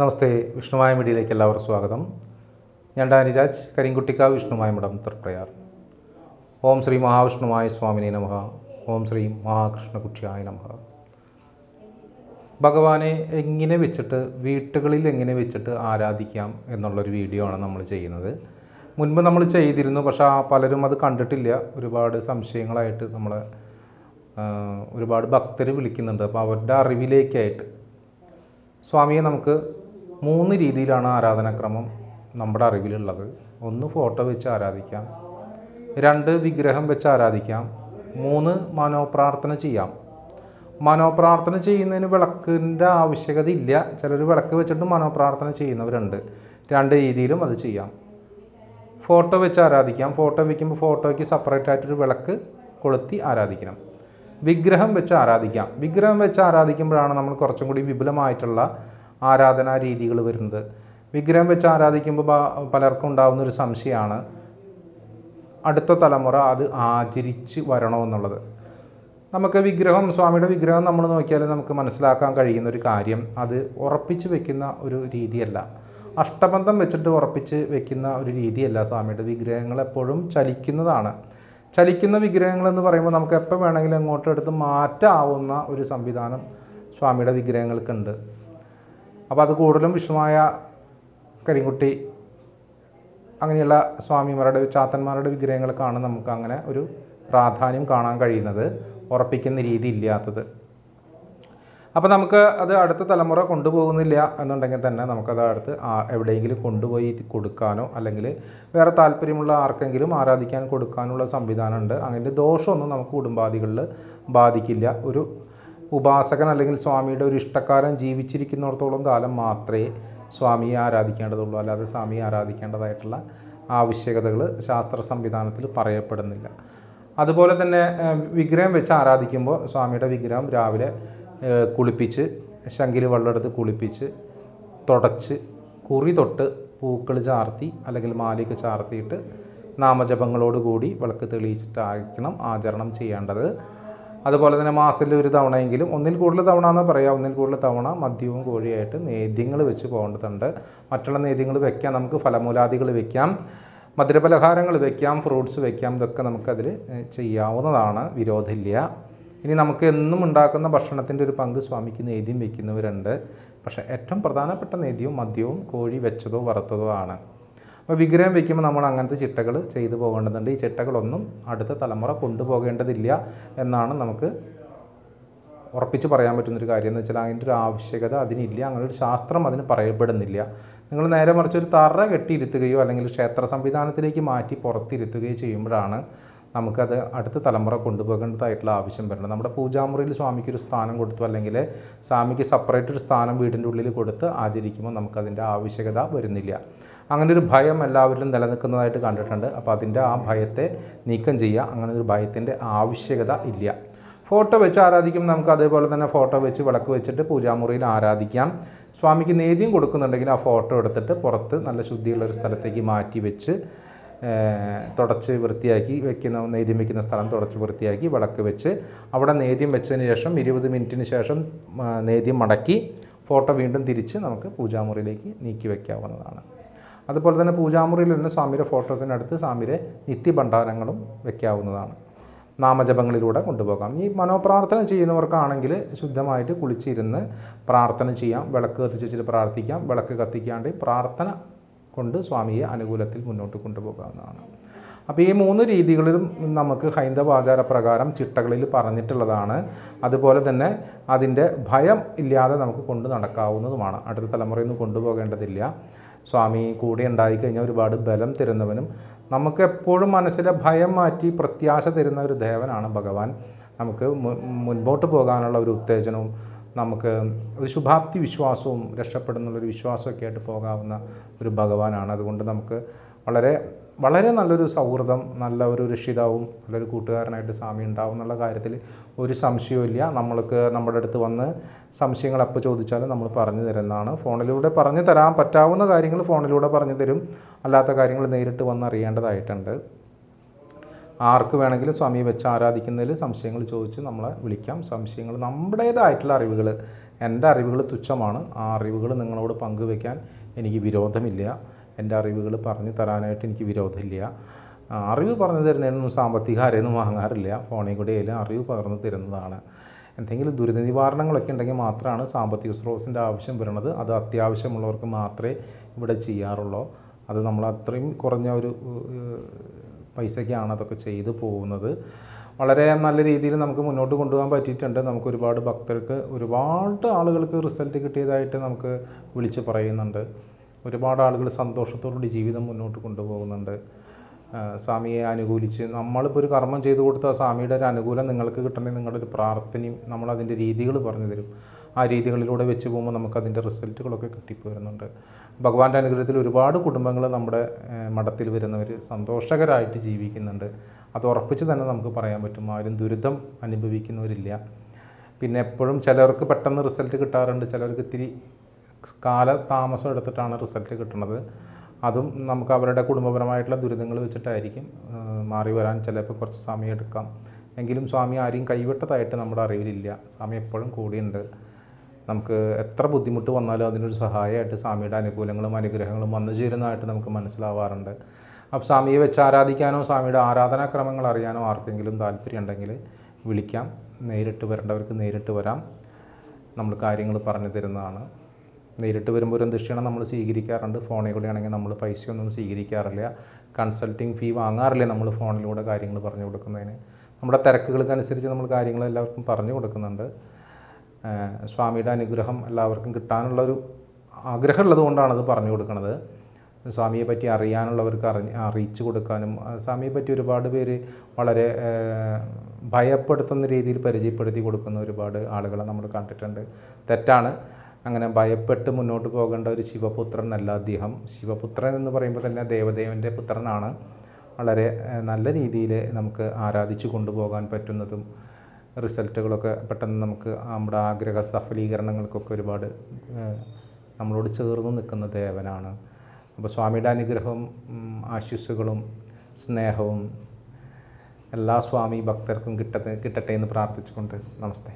നമസ്തേ വിഷ്ണുമായ മീഡിയയിലേക്ക് എല്ലാവർക്കും സ്വാഗതം. ഞാൻ ഡാനിരാജ് കരിങ്കുട്ടിക്കാവ് വിഷ്ണുമായ മഠം തൃപ്രയാർ. ഓം ശ്രീ മഹാവിഷ്ണുമായ സ്വാമിനെ നമഹ ഓം ശ്രീ മഹാകൃഷ്ണകുട്ടിയായ നമഹ ഭഗവാനെ എങ്ങനെ വെച്ചിട്ട് വീട്ടുകളിൽ എങ്ങനെ വെച്ചിട്ട് ആരാധിക്കാം എന്നുള്ളൊരു വീഡിയോ ആണ് നമ്മൾ ചെയ്യുന്നത്. മുൻപ് നമ്മൾ ചെയ്തിരുന്നു പക്ഷേ ആ പലരും അത് കണ്ടിട്ടില്ല. ഒരുപാട് സംശയങ്ങളായിട്ട് നമ്മൾ ഒരുപാട് ഭക്തർ വിളിക്കുന്നുണ്ട്. അപ്പോൾ അവരുടെ അറിവിലേക്കായിട്ട് സ്വാമിയെ നമുക്ക് മൂന്ന് രീതിയിലാണ് ആരാധനാക്രമം നമ്മുടെ അറിവിലുള്ളത്. ഒന്ന് ഫോട്ടോ വെച്ച് ആരാധിക്കാം. രണ്ട് വിഗ്രഹം വെച്ച് ആരാധിക്കാം. മൂന്ന് മനോപ്രാർത്ഥന ചെയ്യാം. മനോപ്രാർത്ഥന ചെയ്യുന്നതിന് വിളക്കിന്റെ ആവശ്യകത ഇല്ല. ചിലർ വിളക്ക് വെച്ചിട്ട് മനോപ്രാർത്ഥന ചെയ്യുന്നവരുണ്ട്. രണ്ട് രീതിയിലും അത് ചെയ്യാം. ഫോട്ടോ വെച്ച് ആരാധിക്കാം. ഫോട്ടോ വയ്ക്കുമ്പോൾ ഫോട്ടോയ്ക്ക് സെപ്പറേറ്റ് ആയിട്ടൊരു വിളക്ക് കൊളുത്തി ആരാധിക്കണം. വിഗ്രഹം വെച്ച് ആരാധിക്കാം. വിഗ്രഹം വെച്ച് ആരാധിക്കുമ്പോഴാണ് നമ്മൾ കുറച്ചും കൂടി വിപുലമായിട്ടുള്ള ആരാധനാ രീതികൾ വരുന്നത്. വിഗ്രഹം വെച്ച് ആരാധിക്കുമ്പോൾ പലർക്കും ഉണ്ടാകുന്ന ഒരു സംശയമാണ്. അടുത്ത തലമുറ അത് ആചരിച്ച് വരണമെന്നുള്ളത് നമുക്ക് വിഗ്രഹം സ്വാമിയുടെ വിഗ്രഹം നമ്മൾ നോക്കിയാൽ നമുക്ക് മനസ്സിലാക്കാൻ കഴിയുന്ന ഒരു കാര്യം അത് ഉറപ്പിച്ച് വെക്കുന്ന ഒരു രീതിയല്ല. അഷ്ടബന്ധം വെച്ചിട്ട് ഉറപ്പിച്ച് വെക്കുന്ന ഒരു രീതിയല്ല സ്വാമിയുടെ വിഗ്രഹങ്ങൾ എപ്പോഴും ചലിക്കുന്നതാണ്. ചലിക്കുന്ന വിഗ്രഹങ്ങൾ എന്ന് പറയുമ്പോൾ നമുക്ക് എപ്പോൾ വേണമെങ്കിലും അങ്ങോട്ടും എടുത്ത് മാറ്റാവുന്ന ഒരു സംവിധാനം സ്വാമിയുടെ വിഗ്രഹങ്ങൾക്കുണ്ട്. അപ്പോൾ അത് കൂടുതലും വിഷ്ണുമായ കരിങ്കുട്ടി അങ്ങനെയുള്ള സ്വാമിമാരുടെ ചാത്തന്മാരുടെ വിഗ്രഹങ്ങൾക്കാണ് നമുക്ക് അങ്ങനെ ഒരു പ്രാധാന്യം കാണാൻ കഴിയുന്നത് ഉറപ്പിക്കുന്ന രീതി ഇല്ലാത്തത്. അപ്പോൾ നമുക്ക് അത് അടുത്ത തലമുറ കൊണ്ടുപോകുന്നില്ല എന്നുണ്ടെങ്കിൽ തന്നെ നമുക്കത് അടുത്ത് എവിടെയെങ്കിലും കൊണ്ടുപോയി കൊടുക്കാനോ അല്ലെങ്കിൽ വേറെ താല്പര്യമുള്ള ആർക്കെങ്കിലും ആരാധിക്കാൻ കൊടുക്കാനുള്ള സംവിധാനമുണ്ട് അങ്ങനെ ദോഷമൊന്നും നമുക്ക് കുടുംബാദികളിൽ ബാധിക്കില്ല. ഒരു ഉപാസകൻ അല്ലെങ്കിൽ സ്വാമിയുടെ ഒരു ഇഷ്ടക്കാരൻ ജീവിച്ചിരിക്കുന്നിടത്തോളം കാലം മാത്രമേ സ്വാമിയെ ആരാധിക്കേണ്ടതുള്ളൂ. അല്ലാതെ സ്വാമിയെ ആരാധിക്കേണ്ടതായിട്ടുള്ള ആവശ്യകതകൾ ശാസ്ത്ര സംവിധാനത്തിൽ പറയപ്പെടുന്നില്ല. അതുപോലെ തന്നെ വിഗ്രഹം വെച്ച് ആരാധിക്കുമ്പോൾ സ്വാമിയുടെ വിഗ്രഹം രാവിലെ കുളിപ്പിച്ച് ശങ്കിൽ വെള്ളമെടുത്ത് കുളിപ്പിച്ച് തുടച്ച് കുറി തൊട്ട് പൂക്കൾ ചാർത്തി അല്ലെങ്കിൽ മാലയൊക്കെ ചാർത്തിയിട്ട് നാമജപങ്ങളോടുകൂടി വിളക്ക് തെളിയിച്ചിട്ടായിരിക്കണം ആചരണം ചെയ്യേണ്ടത്. അതുപോലെ തന്നെ മാസത്തിൽ ഒരു തവണയെങ്കിലും ഒന്നിൽ കൂടുതൽ തവണ എന്ന് പറയാം. ഒന്നിൽ കൂടുതൽ തവണ മദ്യവും കോഴിയായിട്ട് നേദ്യങ്ങൾ വെച്ച് പോകേണ്ടതുണ്ട്. മറ്റുള്ള നേദ്യങ്ങൾ വെക്കാം. നമുക്ക് ഫലമൂലാദികൾ വെക്കാം. മധുരപലഹാരങ്ങൾ വെക്കാം. ഫ്രൂട്ട്സ് വെക്കാം. ഇതൊക്കെ നമുക്കതിൽ ചെയ്യാവുന്നതാണ് വിരോധമില്ല. ഇനി നമുക്ക് എന്നും ഉണ്ടാക്കുന്ന ഭക്ഷണത്തിന്റെ ഒരു പങ്ക് സ്വാമിക്ക് നേദ്യം വെക്കുന്നവരുണ്ട്. പക്ഷേ ഏറ്റവും പ്രധാനപ്പെട്ട നേദ്യവും മദ്യവും കോഴി വെച്ചതോ വറുത്തതോ ആണ്. അപ്പോൾ വിഗ്രഹം വയ്ക്കുമ്പോൾ നമ്മൾ അങ്ങനത്തെ ചിട്ടകൾ ചെയ്തു പോകേണ്ടതുണ്ട്. ഈ ചിട്ടകളൊന്നും അടുത്ത തലമുറ കൊണ്ടുപോകേണ്ടതില്ല എന്നാണ് നമുക്ക് ഉറപ്പിച്ച് പറയാൻ പറ്റുന്നൊരു കാര്യം എന്ന് വെച്ചാൽ അതിന്റെ ഒരു ആവശ്യകത അതിനില്ല. അങ്ങനെ ഒരു ശാസ്ത്രം അതിന് പറയപ്പെടുന്നില്ല. നിങ്ങൾ നേരെ മറിച്ച് ഒരു തറ കെട്ടിയിരുത്തുകയോ അല്ലെങ്കിൽ ക്ഷേത്ര സംവിധാനത്തിലേക്ക് മാറ്റി പുറത്തിരുത്തുകയോ ചെയ്യുമ്പോഴാണ് നമുക്കത് അടുത്ത തലമുറ കൊണ്ടുപോകേണ്ടതായിട്ടുള്ള ആവശ്യം വരുന്നത് നമ്മുടെ പൂജാമുറിയിൽ സ്വാമിക്ക് ഒരു സ്ഥാനം കൊടുത്തു അല്ലെങ്കിൽ സ്വാമിക്ക് സെപ്പറേറ്റ് ഒരു സ്ഥാനം വീടിന്റെ ഉള്ളിൽ കൊടുത്ത് ആചരിക്കുമ്പോൾ നമുക്കതിന്റെ ആവശ്യകത വരുന്നില്ല. അങ്ങനെ ഒരു ഭയം എല്ലാവരിലും നിലനിൽക്കുന്നതായിട്ട് കണ്ടിട്ടുണ്ട്. അപ്പോൾ അതിന്റെ ആ ഭയത്തെ നീക്കം ചെയ്യുക. അങ്ങനെ ഒരു ഭയത്തിന്റെ ആവശ്യകത ഇല്ല. ഫോട്ടോ വെച്ച് ആരാധിക്കും. നമുക്ക് അതേപോലെ തന്നെ ഫോട്ടോ വെച്ച് വിളക്ക് വെച്ചിട്ട് പൂജാമുറിയിൽ ആരാധിക്കാം. സ്വാമിക്ക് നേദ്യം കൊടുക്കുന്നുണ്ടെങ്കിൽ ആ ഫോട്ടോ എടുത്തിട്ട് പുറത്ത് നല്ല ശുദ്ധിയുള്ള ഒരു സ്ഥലത്തേക്ക് മാറ്റി വെച്ച് തുടച്ച് വൃത്തിയാക്കി വെക്കുന്ന നേദ്യം വെക്കുന്ന സ്ഥലം തുടച്ച് വൃത്തിയാക്കി വിളക്ക് വെച്ച് അവിടെ നേദ്യം വെച്ചതിന് ശേഷം ഇരുപത് മിനിറ്റിന് ശേഷം നേദ്യം മടക്കി ഫോട്ടോ വീണ്ടും തിരിച്ച് നമുക്ക് പൂജാമുറിയിലേക്ക് നീക്കി വയ്ക്കാവുന്നതാണ് അതുപോലെ തന്നെ പൂജാമുറിയിൽ തന്നെ സ്വാമിയുടെ ഫോട്ടോസിനടുത്ത് സ്വാമിയുടെ നിത്യഭണ്ഡാരങ്ങളും വെക്കാവുന്നതാണ്. നാമജപങ്ങളിലൂടെ കൊണ്ടുപോകാം. ഈ മനോപ്രാർത്ഥന ചെയ്യുന്നവർക്കാണെങ്കിൽ ശുദ്ധമായിട്ട് കുളിച്ചിരുന്ന് പ്രാർത്ഥന ചെയ്യാം വിളക്ക് കത്തിച്ചിട്ട് പ്രാർത്ഥിക്കാം വിളക്ക് കത്തിക്കാണ്ട് പ്രാർത്ഥന കൊണ്ട് സ്വാമിയെ അനുകൂലത്തിൽ മുന്നോട്ട് കൊണ്ടുപോകാവുന്നതാണ്. അപ്പോൾ ഈ മൂന്ന് രീതികളിലും നമുക്ക് ഹൈന്ദവ ആചാരപ്രകാരം ചിട്ടകളിൽ പറഞ്ഞിട്ടുള്ളതാണ്. അതുപോലെ തന്നെ അതിന്റെ ഭയം ഇല്ലാതെ നമുക്ക് കൊണ്ടു നടക്കാവുന്നതുമാണ്. അടുത്ത തലമുറയിൽ നിന്ന് കൊണ്ടുപോകേണ്ടതില്ല. സ്വാമി കൂടെ ഉണ്ടായിക്കഴിഞ്ഞാൽ ഒരുപാട് ബലം തരുന്നവനും നമുക്ക് എപ്പോഴും മനസ്സിലെ ഭയം മാറ്റി പ്രത്യാശ തരുന്ന ഒരു ദേവനാണ് ഭഗവാൻ. നമുക്ക് മുൻപോട്ട് പോകാനുള്ള ഒരു ഉത്തേജനവും നമുക്ക് ഒരു ശുഭാപ്തി വിശ്വാസവും രക്ഷപ്പെടുന്നുള്ളൊരു വിശ്വാസമൊക്കെ ആയിട്ട് പോകാവുന്ന ഒരു ഭഗവാനാണ്. അതുകൊണ്ട് നമുക്ക് വളരെ വളരെ നല്ലൊരു സൗഹൃദം നല്ല ഒരു രക്ഷിതാവും നല്ലൊരു കൂട്ടുകാരനായിട്ട് സ്വാമി ഉണ്ടാവും എന്നുള്ള കാര്യത്തിൽ ഒരു സംശയവും ഇല്ല. നമ്മൾക്ക് നമ്മുടെ അടുത്ത് വന്ന് സംശയങ്ങൾ അപ്പോൾ ചോദിച്ചാലും നമ്മൾ പറഞ്ഞു തരുന്നതാണ്. ഫോണിലൂടെ പറഞ്ഞു തരാൻ പറ്റാവുന്ന കാര്യങ്ങൾ ഫോണിലൂടെ പറഞ്ഞു തരും. അല്ലാത്ത കാര്യങ്ങൾ നേരിട്ട് വന്ന് അറിയേണ്ടതായിട്ടുണ്ട്. ആർക്ക് വേണമെങ്കിലും സ്വാമിയെ വെച്ച് ആരാധിക്കുന്നതിൽ സംശയങ്ങൾ ചോദിച്ച് നമ്മളെ വിളിക്കാം. സംശയങ്ങൾ നമ്മുടേതായിട്ടുള്ള അറിവുകൾ. എന്റെ അറിവുകൾ തുച്ഛമാണ്. ആ അറിവുകൾ നിങ്ങളോട് പങ്കുവെക്കാൻ എനിക്ക് വിരോധമില്ല. എന്റെ അറിവുകൾ പറഞ്ഞു തരാനായിട്ട് എനിക്ക് വിരോധമില്ല. അറിവ് പറഞ്ഞു തരുന്നതിനൊന്നും സാമ്പത്തിക ആരെയൊന്നും വാങ്ങാറില്ല. ഫോണിൽ കൂടെ ആയാലും അറിവ് പകർന്നു തരുന്നതാണ്. എന്തെങ്കിലും ദുരിത നിവാരണങ്ങളൊക്കെ ഉണ്ടെങ്കിൽ മാത്രമാണ് സാമ്പത്തിക സ്രോതസ്സിന്റെ ആവശ്യം വരുന്നത്. അത് അത്യാവശ്യമുള്ളവർക്ക് മാത്രമേ ഇവിടെ ചെയ്യാറുള്ളൂ. അത് നമ്മൾ അത്രയും കുറഞ്ഞ ഒരു പൈസയ്ക്കാണ് അതൊക്കെ ചെയ്തു പോകുന്നത്. വളരെ നല്ല രീതിയിൽ നമുക്ക് മുന്നോട്ട് കൊണ്ടുപോകാൻ പറ്റിയിട്ടുണ്ട്. നമുക്ക് ഒരുപാട് ഭക്തർക്ക് ഒരുപാട് ആളുകൾക്ക് റിസൾട്ട് കിട്ടിയതായിട്ട് നമുക്ക് വിളിച്ച് പറയുന്നുണ്ട്. ഒരുപാട് ആളുകൾ സന്തോഷത്തോടുകൂടി ജീവിതം മുന്നോട്ട് കൊണ്ടുപോകുന്നുണ്ട്. സ്വാമിയെ അനുകൂലിച്ച് നമ്മളിപ്പോൾ ഒരു കർമ്മം ചെയ്തു കൊടുത്താൽ സ്വാമിയുടെ ഒരു അനുകൂലം നിങ്ങൾക്ക് കിട്ടണമെങ്കിൽ നിങ്ങളുടെ ഒരു പ്രാർത്ഥനയും നമ്മളതിന്റെ രീതികൾ പറഞ്ഞു തരും. ആ രീതികളിലൂടെ വെച്ച് പോകുമ്പോൾ നമുക്കതിന്റെ റിസൾട്ടുകളൊക്കെ കിട്ടിപ്പോരുന്നുണ്ട്. ഭഗവാന്റെ അനുഗ്രഹത്തിൽ ഒരുപാട് കുടുംബങ്ങൾ നമ്മുടെ മഠത്തിൽ വരുന്നവർ സന്തോഷകരമായിട്ട് ജീവിക്കുന്നുണ്ട്. അത് ഉറപ്പിച്ച് തന്നെ നമുക്ക് പറയാൻ പറ്റും. ആരും ദുരിതം അനുഭവിക്കുന്നവരില്ല. പിന്നെ എപ്പോഴും ചിലർക്ക് പെട്ടെന്ന് റിസൾട്ട് കിട്ടാറുണ്ട്. ചിലർക്ക് ഇത്തിരി കാല താമസം എടുത്തിട്ടാണ് റിസൾട്ട് കിട്ടുന്നത്. അതും നമുക്ക് അവരുടെ കുടുംബപരമായിട്ടുള്ള ദുരിതങ്ങൾ വെച്ചിട്ടായിരിക്കും മാറി വരാൻ ചിലപ്പോൾ കുറച്ച് സമയം എടുക്കാം. എങ്കിലും സ്വാമി ആരെയും കൈവിട്ടതായിട്ട് നമ്മുടെ അറിവിലില്ല. സ്വാമി എപ്പോഴും കൂടിയുണ്ട്. നമുക്ക് എത്ര ബുദ്ധിമുട്ട് വന്നാലും അതിനൊരു സഹായമായിട്ട് സ്വാമിയുടെ അനുകൂലങ്ങളും അനുഗ്രഹങ്ങളും വന്നു ചേരുന്നതായിട്ട് നമുക്ക് മനസ്സിലാവാറുണ്ട്. അപ്പോൾ സ്വാമിയെ വെച്ച് ആരാധിക്കാനോ സ്വാമിയുടെ ആരാധനാക്രമങ്ങൾ അറിയാനോ ആർക്കെങ്കിലും താല്പര്യം ഉണ്ടെങ്കിൽ വിളിക്കാം. നേരിട്ട് വരേണ്ടവർക്ക് നേരിട്ട് വരാം. നമ്മൾ കാര്യങ്ങൾ പറഞ്ഞു തരുന്നതാണ്. നേരിട്ട് വരുമ്പോൾ ഒരു ദൃഷ്ടിയാണ് നമ്മൾ സ്വീകരിക്കാറുണ്ട്. ഫോണിൽ കൂടെ ആണെങ്കിൽ നമ്മൾ പൈസയൊന്നും സ്വീകരിക്കാറില്ല. കൺസൾട്ടിങ് ഫീ വാങ്ങാറില്ല നമ്മൾ ഫോണിലൂടെ കാര്യങ്ങൾ പറഞ്ഞു കൊടുക്കുന്നതിന്. നമ്മുടെ തിരക്കുകൾക്കനുസരിച്ച് നമ്മൾ കാര്യങ്ങൾ എല്ലാവർക്കും പറഞ്ഞു കൊടുക്കുന്നുണ്ട്. സ്വാമിയുടെ അനുഗ്രഹം എല്ലാവർക്കും കിട്ടാനുള്ളൊരു ആഗ്രഹമുള്ളത് കൊണ്ടാണ് അത് പറഞ്ഞു കൊടുക്കുന്നത് സ്വാമിയെ പറ്റി അറിയാനുള്ളവർക്ക് അറിഞ്ഞ് അറിയിച്ചു കൊടുക്കാനും സ്വാമിയെ പറ്റി ഒരുപാട് പേര് വളരെ ഭയപ്പെടുത്തുന്ന രീതിയിൽ പരിചയപ്പെടുത്തി കൊടുക്കുന്ന ഒരുപാട് ആളുകളെ നമ്മൾ കണ്ടിട്ടുണ്ട്. തെറ്റാണ്. അങ്ങനെ ഭയപ്പെട്ട് മുന്നോട്ട് പോകേണ്ട ഒരു ശിവപുത്രനല്ല അദ്ദേഹം. ശിവപുത്രൻ എന്ന് പറയുമ്പോൾ തന്നെ ദേവദേവന്റെ പുത്രനാണ്. വളരെ നല്ല രീതിയിൽ നമുക്ക് ആരാധിച്ചു കൊണ്ടുപോകാൻ പറ്റുന്നതും റിസൾട്ടുകളൊക്കെ പെട്ടെന്ന് നമുക്ക് നമ്മുടെ ആഗ്രഹ സഫലീകരണങ്ങൾക്കൊക്കെ ഒരുപാട് നമ്മളോട് ചേർന്ന് നിൽക്കുന്ന ദേവനാണ്. അപ്പോൾ സ്വാമിയുടെ അനുഗ്രഹവും ആശിസ്സുകളും സ്നേഹവും എല്ലാ സ്വാമി ഭക്തർക്കും കിട്ടത്തെ കിട്ടട്ടെ എന്ന് പ്രാർത്ഥിച്ചുകൊണ്ട് നമസ്തേ.